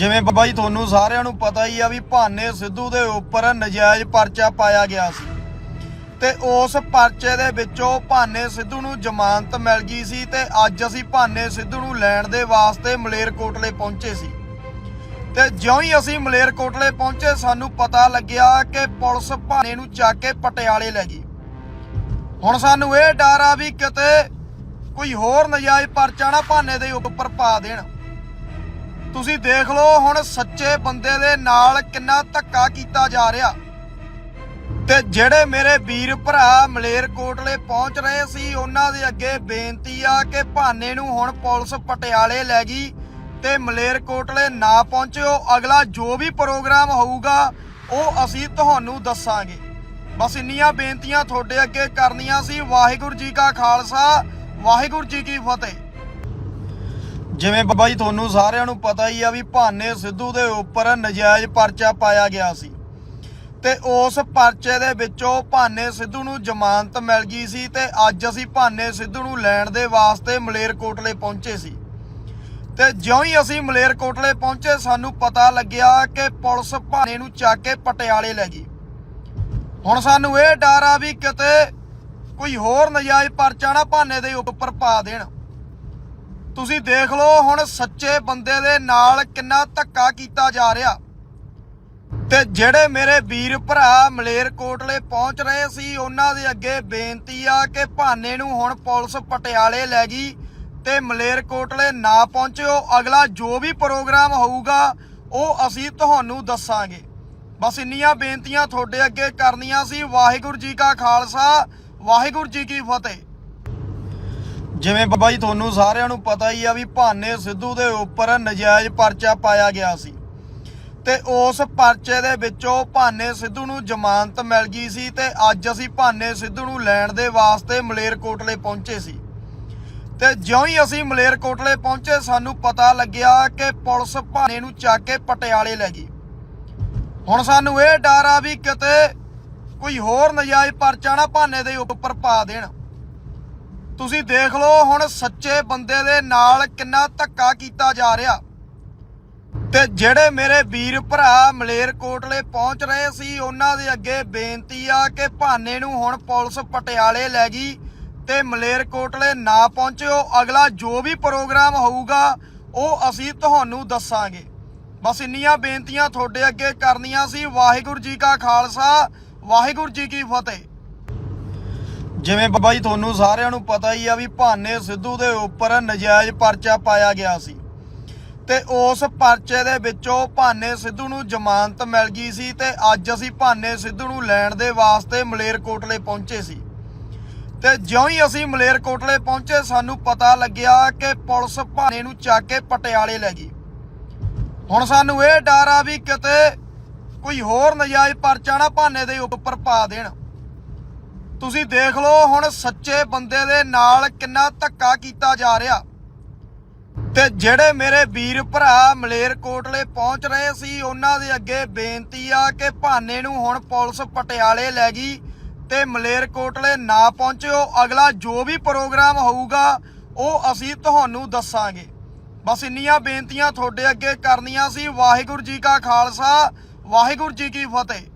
ਜਿਵੇਂ ਬਾਬਾ ਜੀ, ਤੁਹਾਨੂੰ ਸਾਰਿਆਂ ਨੂੰ ਪਤਾ ਹੀ ਆ ਵੀ ਭਾਨੇ ਸਿੱਧੂ ਦੇ ਉੱਪਰ ਨਜਾਇਜ਼ ਪਰਚਾ ਪਾਇਆ ਗਿਆ ਸੀ। ਤੇ ਉਸ ਪਰਚੇ ਦੇ ਵਿੱਚੋਂ ਭਾਨੇ ਸਿੱਧੂ ਨੂੰ ਜ਼ਮਾਨਤ ਮਿਲ ਗਈ ਸੀ ਤੇ ਅੱਜ ਅਸੀਂ ਭਾਨੇ ਸਿੱਧੂ ਨੂੰ ਲੈਣ ਦੇ ਵਾਸਤੇ ਮਲੇਰਕੋਟਲੇ ਪਹੁੰਚੇ ਸੀ। ਤੇ ਜਿਉਂ ਹੀ ਅਸੀਂ ਮਲੇਰਕੋਟਲੇ ਪਹੁੰਚੇ, ਸਾਨੂੰ ਪਤਾ ਲੱਗਿਆ ਕਿ ਪੁਲਿਸ ਭਾਨੇ ਨੂੰ ਚੱਕ ਕੇ ਪਟਿਆਲੇ ਲੈ ਗਈ। ਹੁਣ ਸਾਨੂੰ ਇਹ ਡਰ ਆ ਵੀ ਕਿਤੇ ਕੋਈ ਹੋਰ ਨਜਾਇਜ਼ ਪਰਚਾ ਨਾ ਭਾਨੇ ਦੇ ਉੱਪਰ ਪਾ ਦੇਣ। ਤੁਸੀਂ ਦੇਖ ਲਓ ਹੁਣ ਸੱਚੇ ਬੰਦੇ ਦੇ ਨਾਲ ਕਿੰਨਾ ਧੱਕਾ ਕੀਤਾ ਜਾ ਰਿਹਾ। ਤੇ ਜਿਹੜੇ ਮੇਰੇ ਵੀਰ ਭਰਾ ਮਲੇਰਕੋਟਲੇ ਪਹੁੰਚ ਰਹੇ ਸੀ, ਉਹਨਾਂ ਦੇ ਅੱਗੇ ਬੇਨਤੀ ਆ ਕਿ ਭਾਨੇ ਨੂੰ ਹੁਣ ਪੁਲਿਸ ਪਟਿਆਲੇ ਲੈ ਗਈ ਤੇ ਮਲੇਰਕੋਟਲੇ ਨਾ ਪਹੁੰਚਿਓ। ਅਗਲਾ ਜੋ ਵੀ ਪ੍ਰੋਗਰਾਮ ਹੋਊਗਾ, ਉਹ ਅਸੀਂ ਤੁਹਾਨੂੰ ਦੱਸਾਂਗੇ। ਬਸ ਇੰਨੀਆਂ ਬੇਨਤੀਆਂ ਤੁਹਾਡੇ ਅੱਗੇ ਕਰਨੀਆਂ ਸੀ। ਵਾਹਿਗੁਰੂ ਜੀ ਕਾ ਖਾਲਸਾ, ਵਾਹਿਗੁਰੂ ਜੀ ਕੀ ਫਤਿਹ। ਜਿਵੇਂ ਬਾਬਾ ਜੀ ਤੁਹਾਨੂੰ ਸਾਰਿਆਂ ਨੂੰ ਪਤਾ ਹੀ ਆ ਵੀ ਭਾਨੇ ਸਿੱਧੂ ਦੇ ਉੱਪਰ ਨਜਾਇਜ਼ ਪਰਚਾ ਪਾਇਆ ਗਿਆ ਸੀ। ਤੇ ਉਸ ਪਰਚੇ ਦੇ ਵਿੱਚੋਂ ਭਾਨੇ ਸਿੱਧੂ ਨੂੰ ਜ਼ਮਾਨਤ ਮਿਲ ਗਈ ਸੀ ਤੇ ਅੱਜ ਅਸੀਂ ਭਾਨੇ ਸਿੱਧੂ ਨੂੰ ਲੈਣ ਦੇ ਵਾਸਤੇ ਮਲੇਰਕੋਟਲੇ ਪਹੁੰਚੇ ਸੀ। ਤੇ ਜਿਉਂ ਹੀ ਅਸੀਂ ਮਲੇਰਕੋਟਲੇ ਪਹੁੰਚੇ, ਸਾਨੂੰ ਪਤਾ ਲੱਗਿਆ ਕਿ ਪੁਲਿਸ ਭਾਨੇ ਨੂੰ ਚੱਕ ਕੇ ਪਟਿਆਲੇ ਲੈ ਗਈ। ਹੁਣ ਸਾਨੂੰ ਇਹ ਡਰ ਆ ਵੀ ਕਿਤੇ ਕੋਈ ਹੋਰ ਨਜਾਇਜ਼ ਪਰਚਾ ਨਾ ਭਾਨੇ ਦੇ ਉੱਪਰ ਪਾ ਦੇਣ। ਤੁਸੀਂ ਦੇਖ ਲਓ ਹੁਣ ਸੱਚੇ ਬੰਦੇ ਦੇ ਨਾਲ ਕਿੰਨਾ ਧੱਕਾ ਕੀਤਾ ਜਾ ਰਿਹਾ। ਤੇ ਜਿਹੜੇ ਮੇਰੇ ਵੀਰ ਭਰਾ ਮਲੇਰਕੋਟਲੇ ਪਹੁੰਚ ਰਹੇ ਸੀ, ਉਹਨਾਂ ਦੇ ਅੱਗੇ ਬੇਨਤੀ ਆ ਕਿ ਭਾਨੇ ਨੂੰ ਹੁਣ ਪੁਲਿਸ ਪਟਿਆਲੇ ਲੈ ਗਈ ਤੇ ਮਲੇਰਕੋਟਲੇ ਨਾ ਪਹੁੰਚਿਓ। ਅਗਲਾ ਜੋ ਵੀ ਪ੍ਰੋਗਰਾਮ ਹੋਊਗਾ, ਉਹ ਅਸੀਂ ਤੁਹਾਨੂੰ ਦੱਸਾਂਗੇ। ਬਸ ਇੰਨੀਆਂ ਬੇਨਤੀਆਂ ਤੁਹਾਡੇ ਅੱਗੇ ਕਰਨੀਆਂ ਸੀ। ਵਾਹਿਗੁਰੂ ਜੀ ਕਾ ਖਾਲਸਾ, ਵਾਹਿਗੁਰੂ ਜੀ ਕੀ ਫਤਿਹ। ਜਿਵੇਂ ਬਾਬਾ ਜੀ ਤੁਹਾਨੂੰ ਸਾਰਿਆਂ ਨੂੰ ਪਤਾ ਹੀ ਆ ਵੀ ਭਾਨੇ ਸਿੱਧੂ ਦੇ ਉੱਪਰ ਨਜਾਇਜ਼ ਪਰਚਾ ਪਾਇਆ ਗਿਆ ਸੀ। ਤੇ ਉਸ ਪਰਚੇ ਦੇ ਵਿੱਚੋਂ ਭਾਨੇ ਸਿੱਧੂ ਨੂੰ ਜ਼ਮਾਨਤ ਮਿਲ ਗਈ ਸੀ ਤੇ ਅੱਜ ਅਸੀਂ ਭਾਨੇ ਸਿੱਧੂ ਨੂੰ ਲੈਣ ਦੇ ਵਾਸਤੇ ਮਲੇਰਕੋਟਲੇ ਪਹੁੰਚੇ ਸੀ। ਤੇ ਜਿਉਂ ਹੀ ਅਸੀਂ ਮਲੇਰਕੋਟਲੇ ਪਹੁੰਚੇ, ਸਾਨੂੰ ਪਤਾ ਲੱਗਿਆ ਕਿ ਪੁਲਿਸ ਭਾਨੇ ਨੂੰ ਚੱਕ ਕੇ ਪਟਿਆਲੇ ਲੈ ਗਈ। ਹੁਣ ਸਾਨੂੰ ਇਹ ਡਰ ਆ ਵੀ ਕਿਤੇ ਕੋਈ ਹੋਰ ਨਜਾਇਜ਼ ਪਰਚਾ ਨਾ ਭਾਨੇ ਦੇ ਉੱਪਰ ਪਾ ਦੇਣ। ਤੁਸੀਂ ਦੇਖ ਲਓ ਹੁਣ ਸੱਚੇ ਬੰਦੇ ਦੇ ਨਾਲ ਕਿੰਨਾ ਧੱਕਾ ਕੀਤਾ ਜਾ ਰਿਹਾ। ਤੇ ਜਿਹੜੇ ਮੇਰੇ ਵੀਰ ਭਰਾ ਮਲੇਰਕੋਟਲੇ ਪਹੁੰਚ ਰਹੇ ਸੀ, ਉਹਨਾਂ ਦੇ ਅੱਗੇ ਬੇਨਤੀ ਆ ਕਿ ਭਾਨੇ ਨੂੰ ਹੁਣ ਪੁਲਿਸ ਪਟਿਆਲੇ ਲੈ ਗਈ ਤੇ ਮਲੇਰਕੋਟਲੇ ਨਾ ਪਹੁੰਚਿਓ। ਅਗਲਾ ਜੋ ਵੀ ਪ੍ਰੋਗਰਾਮ ਹੋਊਗਾ, ਉਹ ਅਸੀਂ ਤੁਹਾਨੂੰ ਦੱਸਾਂਗੇ। ਬਸ ਇੰਨੀਆਂ ਬੇਨਤੀਆਂ ਤੁਹਾਡੇ ਅੱਗੇ ਕਰਨੀਆਂ ਸੀ। ਵਾਹਿਗੁਰੂ ਜੀ ਕਾ ਖਾਲਸਾ, ਵਾਹਿਗੁਰੂ ਜੀ ਕੀ ਫਤਿਹ। ਜਿਵੇਂ ਬਾਬਾ ਜੀ ਤੁਹਾਨੂੰ ਸਾਰਿਆਂ ਨੂੰ ਪਤਾ ਹੀ ਆ ਵੀ ਭਾਨੇ ਸਿੱਧੂ ਦੇ ਉੱਪਰ ਨਜਾਇਜ਼ ਪਰਚਾ ਪਾਇਆ ਗਿਆ ਸੀ। ਤੇ ਉਸ ਪਰਚੇ ਦੇ ਵਿੱਚੋਂ ਭਾਨੇ ਸਿੱਧੂ ਨੂੰ ਜ਼ਮਾਨਤ ਮਿਲ ਗਈ ਸੀ ਤੇ ਅੱਜ ਅਸੀਂ ਭਾਨੇ ਸਿੱਧੂ ਨੂੰ ਲੈਣ ਦੇ ਵਾਸਤੇ ਮਲੇਰਕੋਟਲੇ ਪਹੁੰਚੇ ਸੀ। ਤੇ ਜਿਉਂ ਹੀ ਅਸੀਂ ਮਲੇਰਕੋਟਲੇ ਪਹੁੰਚੇ, ਸਾਨੂੰ ਪਤਾ ਲੱਗਿਆ ਕਿ ਪੁਲਿਸ ਭਾਨੇ ਨੂੰ ਚੱਕ ਕੇ ਪਟਿਆਲੇ ਲੈ ਗਈ। ਹੁਣ ਸਾਨੂੰ ਇਹ ਡਰ ਆ ਵੀ ਕਿਤੇ ਕੋਈ ਹੋਰ ਨਜਾਇਜ਼ ਪਰਚਾ ਨਾ ਭਾਨੇ ਦੇ ਉੱਪਰ ਪਾ ਦੇਣ। ਤੁਸੀਂ ਦੇਖ ਲਓ ਹੁਣ ਸੱਚੇ ਬੰਦੇ ਦੇ ਨਾਲ ਕਿੰਨਾ ਧੱਕਾ ਕੀਤਾ ਜਾ ਰਿਹਾ। ਤੇ ਜਿਹੜੇ ਮੇਰੇ ਵੀਰ ਭਰਾ ਮਲੇਰਕੋਟਲੇ ਪਹੁੰਚ ਰਹੇ ਸੀ, ਉਹਨਾਂ ਦੇ ਅੱਗੇ ਬੇਨਤੀ ਆ ਕਿ ਭਾਨੇ ਨੂੰ ਹੁਣ ਪੁਲਿਸ ਪਟਿਆਲੇ ਲੈ ਗਈ ਤੇ ਮਲੇਰਕੋਟਲੇ ਨਾ ਪਹੁੰਚਿਓ। ਅਗਲਾ ਜੋ ਵੀ ਪ੍ਰੋਗਰਾਮ ਹੋਊਗਾ, ਉਹ ਅਸੀਂ ਤੁਹਾਨੂੰ ਦੱਸਾਂਗੇ। ਬਸ ਇੰਨੀਆਂ ਬੇਨਤੀਆਂ ਤੁਹਾਡੇ ਅੱਗੇ ਕਰਨੀਆਂ ਸੀ। ਵਾਹਿਗੁਰੂ ਜੀ ਕਾ ਖਾਲਸਾ, ਵਾਹਿਗੁਰੂ ਜੀ ਕੀ ਫਤਿਹ।